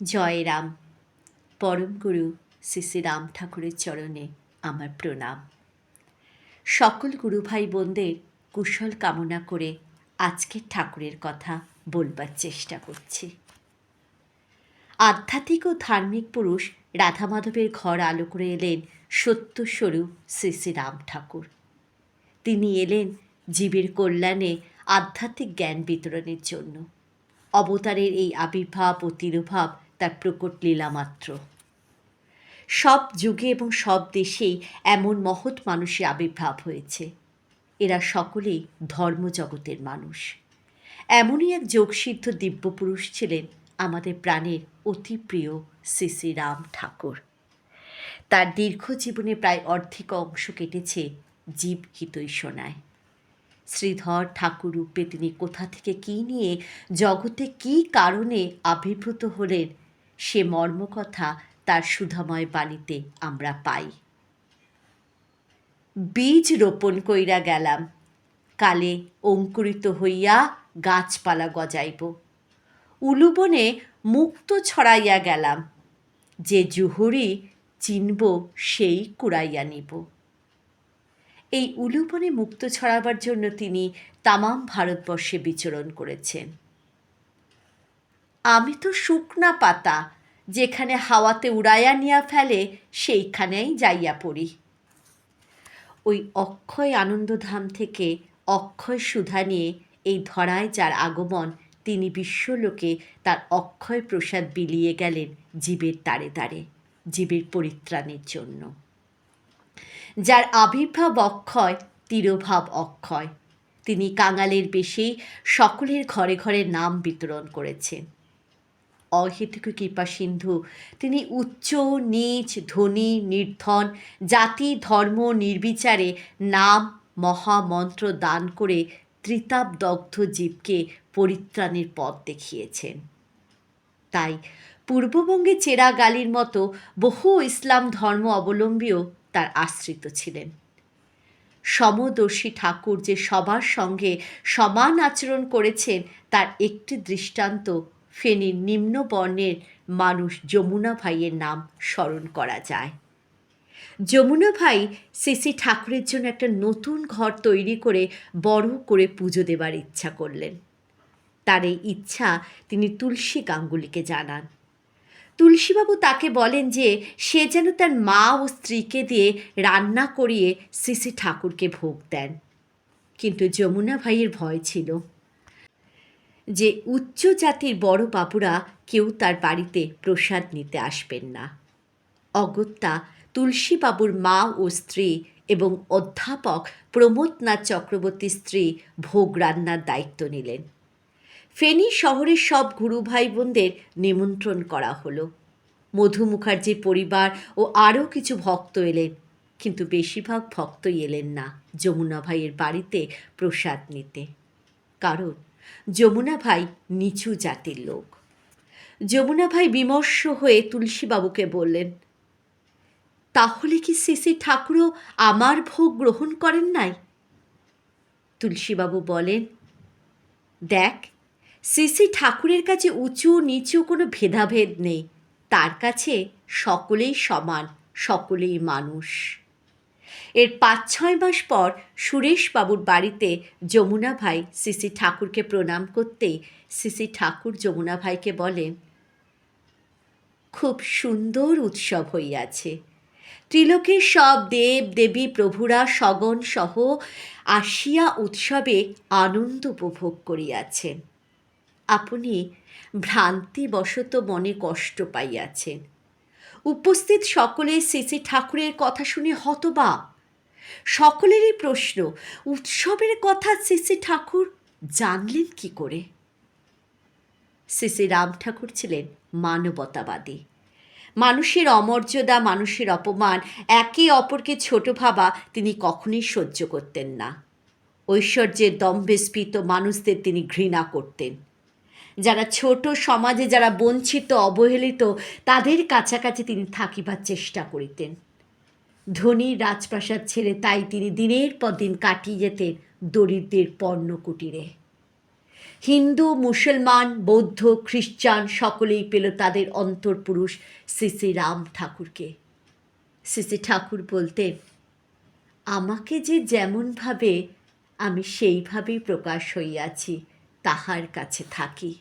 জয় রাম পরম গুরু শ্রী শ্রী রাম ঠাকুরের চরণে আমার প্রণাম। সকল গুরু ভাই বোনদের কুশল কামনা করে আজকের ঠাকুরের কথা বলবার চেষ্টা করছি। আধ্যাত্মিক ও ধার্মিক পুরুষ রাধা মাধবের ঘর আলো করে এলেন সত্যস্বরূপ শ্রী শ্রী রাম ঠাকুর। তিনি এলেন জীবের কল্যাণে আধ্যাত্মিক জ্ঞান বিতরণের জন্য। অবতারের এই আবির্ভাব ও তিরোভাব তার প্রকট লীলা মাত্র। সব যুগে এবং সব দেশেই এমন মহৎ মানুষের আবির্ভাব হয়েছে। এরা সকলেই ধর্মজগতের মানুষ। এমনই এক যোগসিদ্ধ দিব্যপুরুষ ছিলেন আমাদের প্রাণের অতি প্রিয় শ্রী শ্রী রাম ঠাকুর। তার দীর্ঘ জীবনে প্রায় অর্ধেক অংশ কেটেছে জীব হিতৈষণায়। শ্রীধর ঠাকুর রূপে তিনি কোথা থেকে কী নিয়ে জগতে কী কারণে আবির্ভূত হলেন সে মর্মকথা তার সুধাময় বাণীতে আমরা পাই। বীজ রোপণ কইরা গেলাম, কালে অঙ্কুরিত হইয়া গাছপালা গজাইব। উলুবনে মুক্ত ছড়াইয়া গেলাম, যে জুহুরি চিনব সেই কুড়াইয়া নিব। এই উলুবনে মুক্ত ছড়াবার জন্য তিনি তামাম ভারতবর্ষে বিচরণ করেছেন। আমি তো শুকনা পাতা, যেখানে হাওয়াতে উড়াইয়া নিয়া ফেলে, সেইখানেই যাইয়া পড়ি। ওই অক্ষয় আনন্দধাম থেকে অক্ষয় সুধা নিয়ে এই ধরায় যার আগমন, তিনি বিশ্বলোকে তার অক্ষয় প্রসাদ বিলিয়ে গেলেন জীবের তারে তারে, জীবের পরিত্রাণের জন্য। যার আবির্ভাব অক্ষয়, তিরোভাব অক্ষয়। তিনি কাঙালের বেশেই সকলের ঘরে ঘরে নাম বিতরণ করেছেন। অহেতুক কৃপা সিন্ধু। তিনি উচ্চ, নীচ, ধনী, নির্ধন, জাতি, ধর্ম, নির্বিচারে নাম, মহামন্ত্র দান করে ত্রিতাপদগ্ধ জীবকে পরিত্রাণের পথ দেখিয়েছেন। তাই পূর্ববঙ্গে চেরা গালির মতো বহু ইসলাম ধর্ম অবলম্বীও তার আশ্রিত ছিলেন। সমদর্শী ঠাকুর যে সবার সঙ্গে সমান আচরণ করেছেন, তার একটি দৃষ্টান্ত ফেনীর নিম্ন বর্ণের মানুষ যমুনা ভাইয়ের নাম স্মরণ করা যায়। যমুনা ভাই সিসি ঠাকুরের জন্য একটা নতুন ঘর তৈরি করে বড় করে পুজো দেবার ইচ্ছা করলেন। তার এই ইচ্ছা তিনি তুলসী গাঙ্গুলিকে জানান। তুলসীবাবু তাকে বলেন যে, সে যেন তার মা ও স্ত্রীকে দিয়ে রান্না করিয়ে সিসি ঠাকুরকে ভোগ দেন। কিন্তু যমুনা ভাইয়ের ভয় ছিল। যে উচ্চ জাতির বড় বাবুরা কেউ তার বাড়িতে প্রসাদ নিতে আসবেন না। অগত্যা তুলসীবাবুর মা ও স্ত্রী এবং অধ্যাপক প্রমোদনাথ চক্রবর্তীর স্ত্রী ভোগ রান্নার দায়িত্ব নিলেন। ফেনী শহরের সব গুরু ভাই বোনদের নিমন্ত্রণ করা হলো। মধু মুখার্জির পরিবার ও আরও কিছু ভক্ত এলেন, কিন্তু বেশিরভাগ ভক্তই এলেন না যমুনা ভাইয়ের বাড়িতে প্রসাদ নিতে। কারণ যমুনা ভাই নিচু জাতির লোক। যমুনা ভাই বিমর্ষ হয়ে তুলসীবাবুকে বললেন, তাহলে কি শ্রী ঠাকুরও আমার ভোগ গ্রহণ করেন নাই? তুলসীবাবু বলেন, দেখ শ্রী ঠাকুরের কাছে উঁচু নিচু কোনো ভেদাভেদ নেই। তার কাছে সকলেই সমান, সকলেই মানুষ। এর পাঁচ, ছয় মাস পর সুরেশবাবুর বাড়িতে যমুনা ভাই শ্রী ঠাকুরকে প্রণাম করতেই শ্রী ঠাকুর যমুনা ভাইকে বলেন খুব সুন্দর উৎসব হইয়াছে। ত্রিলোকের সব দেব, দেবী, প্রভুরা সগন সহ আসিয়া উৎসবে আনন্দ উপভোগ করিয়াছেন। আপনি ভ্রান্তিবশত মনে কষ্ট পাইয়াছেন। উপস্থিত সকলে শ্রী ঠাকুরের কথা শুনে হতবা সকলেরই প্রশ্ন, উৎসবের কথা শ্রী ঠাকুর জানলেন কি করে? শ্রী রাম ঠাকুর ছিলেন মানবতাবাদী। মানুষের অমর্যাদা, মানুষের অপমান, একে অপরকে ছোট ভাবা তিনি কখনোই সহ্য করতেন না। ঐশ্বর্যের দম্ভে স্ফীত মানুষদের তিনি ঘৃণা করতেন। যারা ছোট সমাজে যারা বঞ্চিত, অবহেলিত, তাদের কাছাকাছি তিনি থাকিবার চেষ্টা করিতেন। ধনী রাজপ্রাসাদ ছেড়ে তাই তিনি দিনের পর দিন কাটিয়ে যেতেন দরিদ্রের পর্ণ কুটিরে হিন্দু, মুসলমান, বৌদ্ধ, খ্রিস্টান সকলেই পেল তাদের অন্তর্পুরুষ শ্রী শ্রী রাম ঠাকুরকে। শ্রী শ্রী ঠাকুর বলতেন, আমাকে যে যেমনভাবে আমি সেইভাবেই প্রকাশ হইয়াছি, তাহার কাছে থাকি।